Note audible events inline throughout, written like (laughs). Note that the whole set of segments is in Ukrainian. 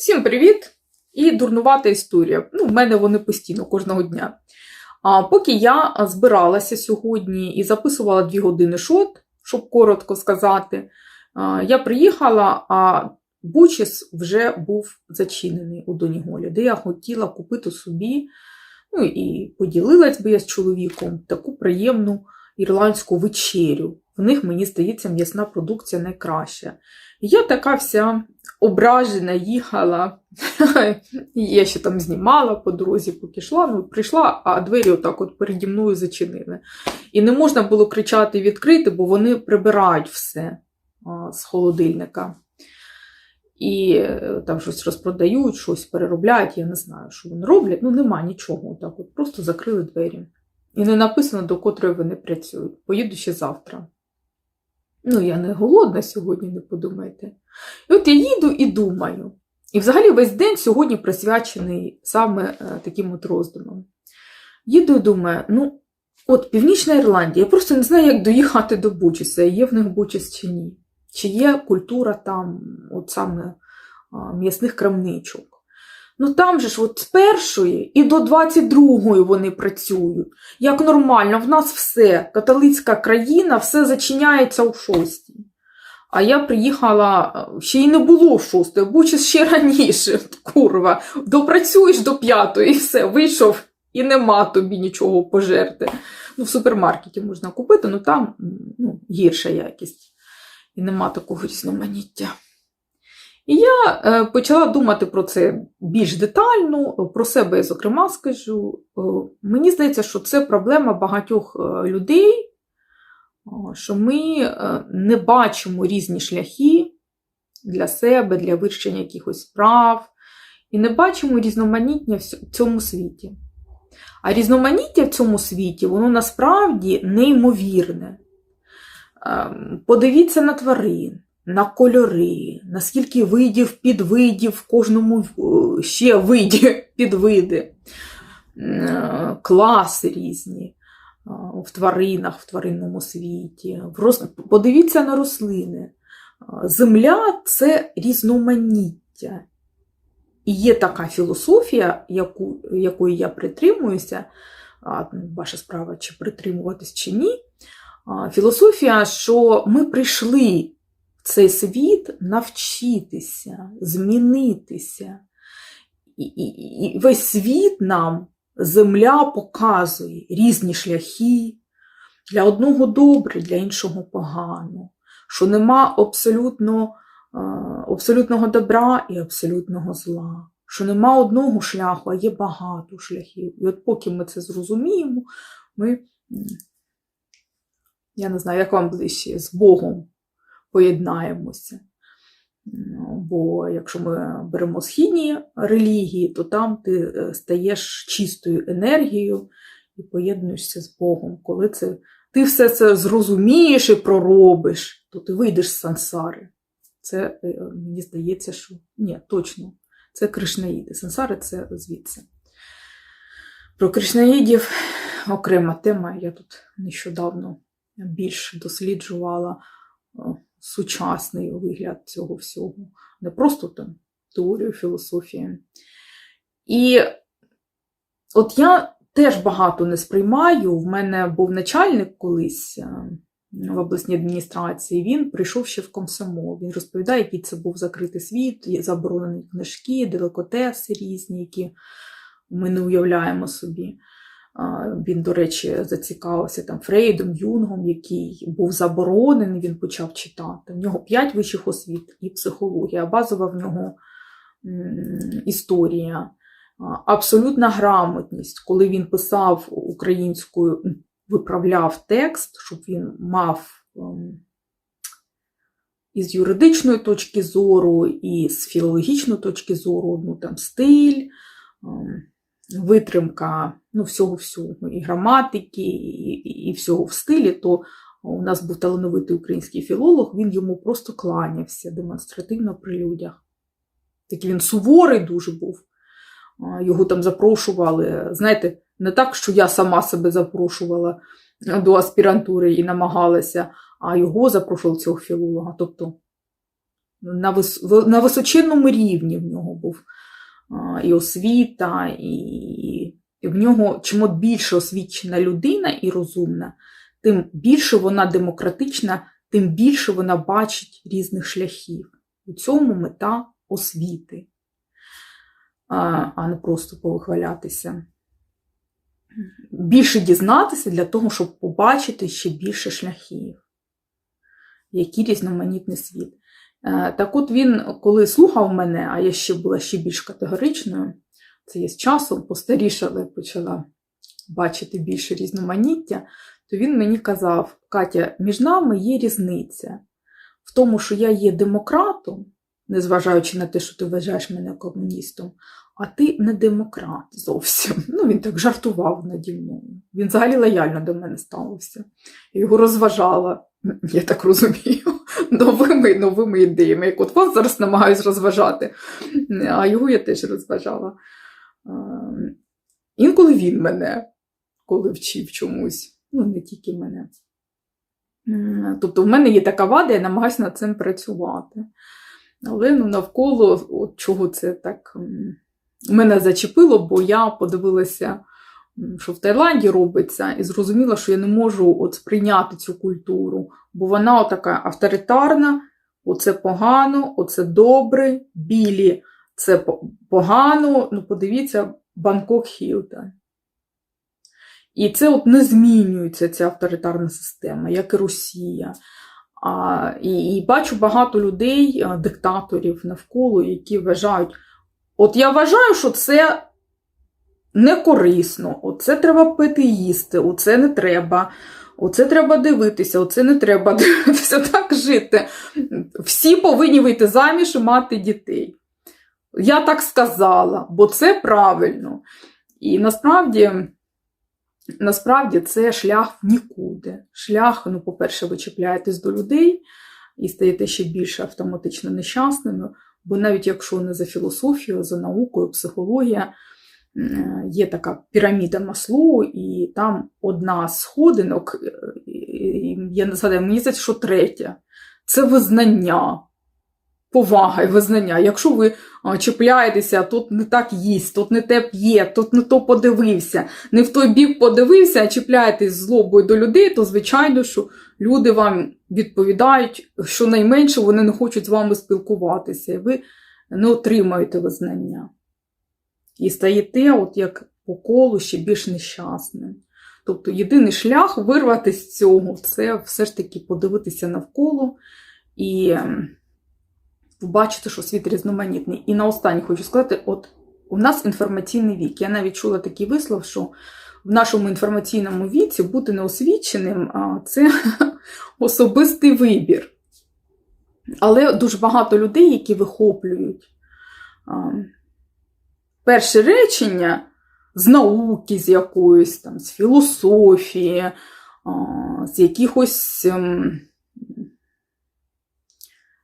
Всім привіт! І дурнувата історія. Ну, в мене вони постійно кожного дня. А поки я збиралася сьогодні і записувала дві години шот, щоб коротко сказати, я приїхала, а Бучіс вже був зачинений у Доніголі, де я хотіла купити собі, ну і поділилась би я з чоловіком таку приємну ірландську вечерю. В них, мені здається, м'ясна продукція найкраща. Я така вся ображена їхала. (laughs) Я ще там знімала по дорозі, поки йшла, ну прийшла, а двері отак от переді мною зачинили. І не можна було кричати відкрити, бо вони прибирають все з холодильника. І е, там щось розпродають, щось переробляють, я не знаю, що вони роблять. Ну, нема нічого. Отак от Просто закрили двері. І не написано, до котрої вони працюють. Поїду ще завтра. Ну, я не голодна сьогодні, не подумайте. І от я їду і думаю. І взагалі весь день сьогодні присвячений саме е, таким от роздумам. Їду і думаю, ну, от Північна Ірландія, я просто не знаю, як доїхати до Бучіса, є в них Бучіс чи ні. Чи є культура там, от саме м'ясних крамничок. Ну там же ж от з першої і до 22-ї вони працюють. Як нормально, в нас все, католицька країна, все зачиняється у шостій. А я приїхала, ще й не було шостої, будь ще раніше, курва. Допрацюєш до п'ятої і все, вийшов і нема тобі нічого пожерти. Ну, в супермаркеті можна купити, але там ну, гірша якість. І нема такого різноманіття. І я е, почала думати про це більш детально, про себе, я, зокрема, скажу. Е, мені здається, що це проблема багатьох е, людей, що ми не бачимо різні шляхи для себе, для вирішення якихось справ, і не бачимо різноманіття в цьому світі. А різноманіття в цьому світі, воно насправді неймовірне. Ем, Подивіться на тварин на кольори, наскільки видів, підвидів, в кожному е, ще виді, (laughs) підвиди, е, класи різні е, в тваринах, в тваринному світі. Подивіться на рослини. Земля це різноманіття. І є така філософія, яку, якої я притримуюся, ваша справа, чи притримуватись, чи ні. Філософія, що ми прийшли цей світ навчитися, змінитися. І, і, і весь світ нам земля показує різні шляхи. Для одного добре, для іншого погано, що нема абсолютно, абсолютного добра і абсолютного зла, що нема одного шляху, а є багато шляхів. І от поки ми це зрозуміємо, ми, я не знаю, як вам ближче, з Богом поєднаємося. Бо якщо ми беремо східні релігії, то там ти е, стаєш чистою енергією і поєднуєшся з Богом. Коли це, ти все це зрозумієш і проробиш, то ти вийдеш з сансари. Це е, мені здається, що ні, точно, це Кришнаїди. Сансари це звідси. Про Кришнаїдів окрема тема. Я тут нещодавно більш досліджувала сучасний вигляд цього всього, не просто там теорію філософії. І от я теж багато не сприймаю. В мене був начальник колись е, в обласній адміністрації, він прийшов ще в комсомол. Він розповідає, який це був закритий світ, заборонені книжки, деликотеси різні, які ми не уявляємо собі. Він, до речі, зацікавився там Фрейдом, Юнгом, який був заборонений, він почав читати. В нього п'ять вищих освіт і психологія, базова в нього історія, абсолютна грамотність, коли він писав українською, виправляв текст, щоб він мав із юридичної точки зору, і з філологічної точки зору, ну там стиль витримка ну, всього-всього, і граматики, і, і всього в стилі, то у нас був талановитий український філолог, він йому просто кланявся демонстративно при людях. Такий він суворий дуже був. Його там запрошували. Знаєте, не так, що я сама себе запрошувала до аспірантури і намагалася, а його запрошували цього філолога. Тобто на, вис... на височенному рівні в нього був і освіта, і, в нього чим більше освічена людина і розумна, тим більше вона демократична, тим більше вона бачить різних шляхів. У цьому мета освіти, а, не просто повихвалятися. Більше дізнатися для того, щоб побачити ще більше шляхів, який різноманітний світ. Е, Так от він, коли слухав мене, а я ще була ще більш категоричною, це я з часом постарішала почала бачити більше різноманіття, то він мені казав: Катя, між нами є різниця в тому, що я є демократом, незважаючи на те, що ти вважаєш мене комуністом, а ти не демократ зовсім. (laughs) Ну, він так жартував наді мною. Він взагалі лояльно до мене ставився. Я його розважала, (laughs) я так розумію, новими новими ідеями, як от вас зараз намагаюсь розважати, а його я теж розважала. Інколи він мене, коли вчив чомусь, ну не тільки мене. Тобто в мене є така вада, я намагаюся над цим працювати. Але ну, навколо от чого це так мене зачепило, бо я подивилася, що в Таїланді робиться, і зрозуміла, що я не можу от сприйняти цю культуру, бо вона така авторитарна, оце погано, оце добре, білі це погано. Ну, подивіться, Бангкок Хілтон. І це от не змінюється ця авторитарна система, як і Росія. А, і, і бачу багато людей, диктаторів навколо, які вважають, от я вважаю, що це не корисно, оце треба пити їсти, оце не треба, оце треба дивитися, оце не треба (laughs) дивитися, так жити. Всі повинні вийти заміж і мати дітей. Я так сказала, бо це правильно. І насправді. Насправді це шлях нікуди. Шлях, ну, по-перше, ви чіпляєтесь до людей і стаєте ще більше автоматично нещасними, бо навіть якщо не за філософію, за наукою, психологія, є така піраміда Маслоу, і там одна з сходинок, е, я не згадаю, мені здається, що третя це визнання. Повага і визнання. Якщо ви а, чіпляєтеся, тут не так їсть, тут не те п'є, тут не то подивився, не в той бік подивився, а чіпляєтесь злобою до людей, то звичайно, що люди вам відповідають, що найменше вони не хочуть з вами спілкуватися, і ви не отримаєте визнання. І стаєте, от як по колу, ще більш нещасним. Тобто єдиний шлях вирватися з цього це все ж таки подивитися навколо і ем, побачити, що світ різноманітний. І наостаннє хочу сказати: от у нас інформаційний вік. Я навіть чула такий вислов, що в нашому інформаційному віці бути неосвіченим це (laughs) особистий вибір. Але дуже багато людей, які вихоплюють а, перше речення з науки, з якоїсь там, з філософії, з якихось. ем,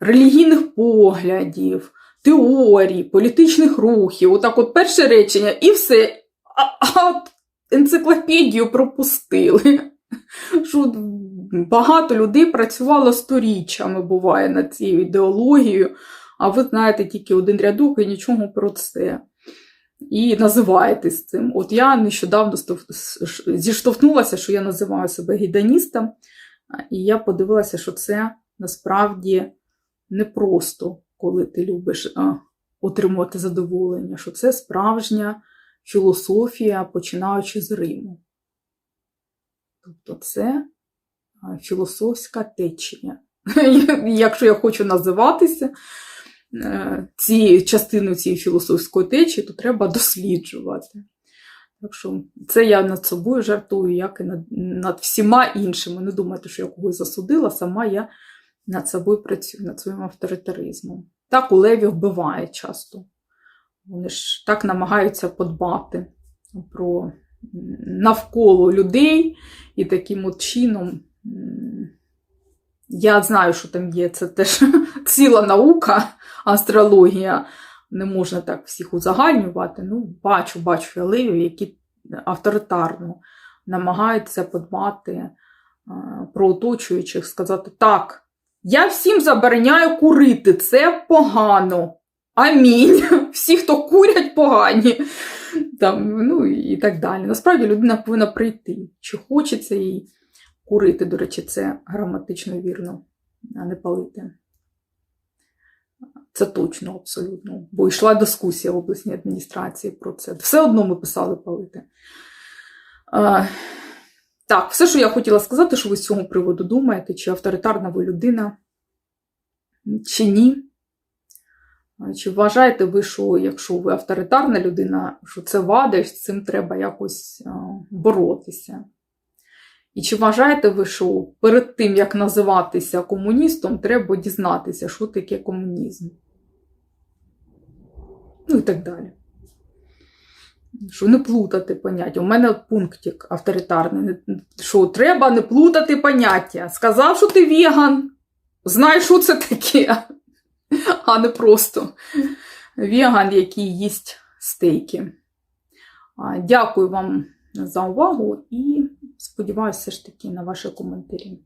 релігійних поглядів, теорій, політичних рухів. Отак, от перше речення, і все. А, а енциклопедію пропустили. (laughs) Що багато людей працювало сторіччями, буває, над цією ідеологією, а ви знаєте тільки один рядок і нічого про це. І називаєтесь цим. От я нещодавно зіштовхнулася, що я називаю себе гідоністом, і я подивилася, що це насправді не просто, коли ти любиш а, отримувати задоволення, що це справжня філософія, починаючи з Риму. Тобто це філософська течія. (laughs) Якщо я хочу називатися е, цією частиною цієї філософської течії, то треба досліджувати. Так що це я над собою жартую, як і над, над всіма іншими. Не думайте, що я когось засудила, сама я над собою працюю, над своїм авторитаризмом. Так у левів буває часто. Вони ж так намагаються подбати про навколо людей, і таким от чином. Я знаю, що там є, це теж (laughs) ціла наука, астрологія. Не можна так всіх узагальнювати. Ну, бачу, бачу я левів, які авторитарно намагаються подбати а, про оточуючих, сказати так, Я всім забороняю курити, це погано. Амінь. (laughs) Всі, хто курять, погані. Там, ну і так далі. Насправді людина повинна прийти, чи хочеться їй курити. До речі, це граматично вірно, а не палити. Це точно, абсолютно. Бо йшла дискусія в обласній адміністрації про це. Все одно ми писали палити. А, так, все, що я хотіла сказати, що ви з цього приводу думаєте, чи авторитарна ви людина, чи ні. Чи вважаєте ви, що якщо ви авторитарна людина, що це вада, і з цим треба якось боротися? І чи вважаєте ви, що перед тим, як називатися комуністом, треба дізнатися, що таке комунізм? Ну і так далі. Що не плутати поняття. У мене пунктик авторитарний. Що треба не плутати поняття. Сказав, що ти веган, знай, що це таке, а не просто веган, який їсть стейки. Дякую вам за увагу і сподіваюся ж таки на ваші коментарі.